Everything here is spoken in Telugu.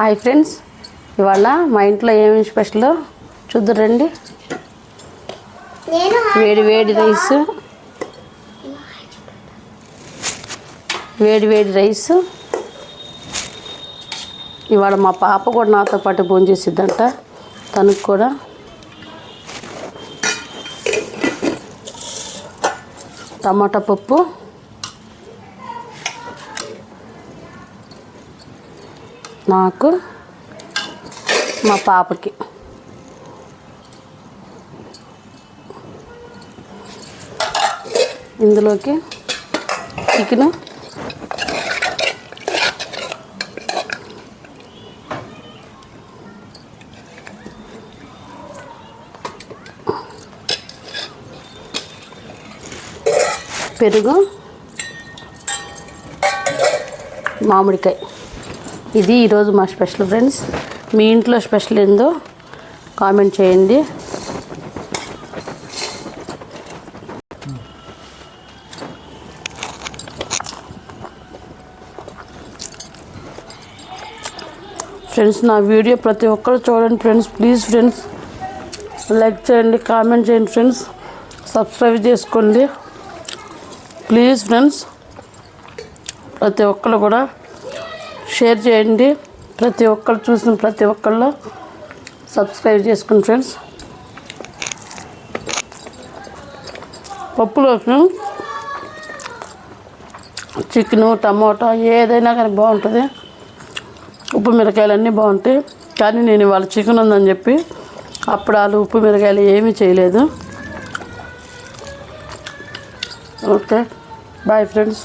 Hi friends. ఇవాళ మా ఇంట్లో ఏమేమి స్పెషల్? చూద్దరండి వేడి వేడి రైస్. వేడి వేడి రైస్. ఇవాళ మా పాప కూడా నాతో పాటు భోజనం చేసిద్దంట. తనకు కూడా. టమాటా పప్పు. నాకు మా పాపకి. ఇందులోకి చికెను పెరుగు మామిడికాయ. ఇది ఈరోజు మా స్పెషల్ ఫ్రెండ్స్. మీ ఇంట్లో స్పెషల్ ఏందో కామెంట్ చేయండి. ఫ్రెండ్స్ నా వీడియో ప్రతి ఒక్కరు చూడండి ఫ్రెండ్స్. ప్లీజ్ ఫ్రెండ్స్ లైక్ చేయండి కామెంట్ చేయండి ఫ్రెండ్స్. సబ్స్క్రైబ్ చేసుకోండి. ప్లీజ్ ఫ్రెండ్స్ ప్రతి ఒక్కరు కూడా షేర్ చేయండి. ప్రతి ఒక్కరు చూసిన ప్రతి ఒక్కళ్ళు సబ్స్క్రైబ్ చేసుకోండి ఫ్రెండ్స్ పప్పులోకి చికెను టమోటా ఏదైనా కానీ బాగుంటుంది. ఉప్పు మిరకాయలు అన్నీ బాగుంటాయి. కానీ నేను ఇవాళ చికెన్ ఉందని చెప్పి అప్పుడు వాళ్ళు ఉప్పు మిరకాయలు ఏమీ చేయలేదు. ఓకే. Bye friends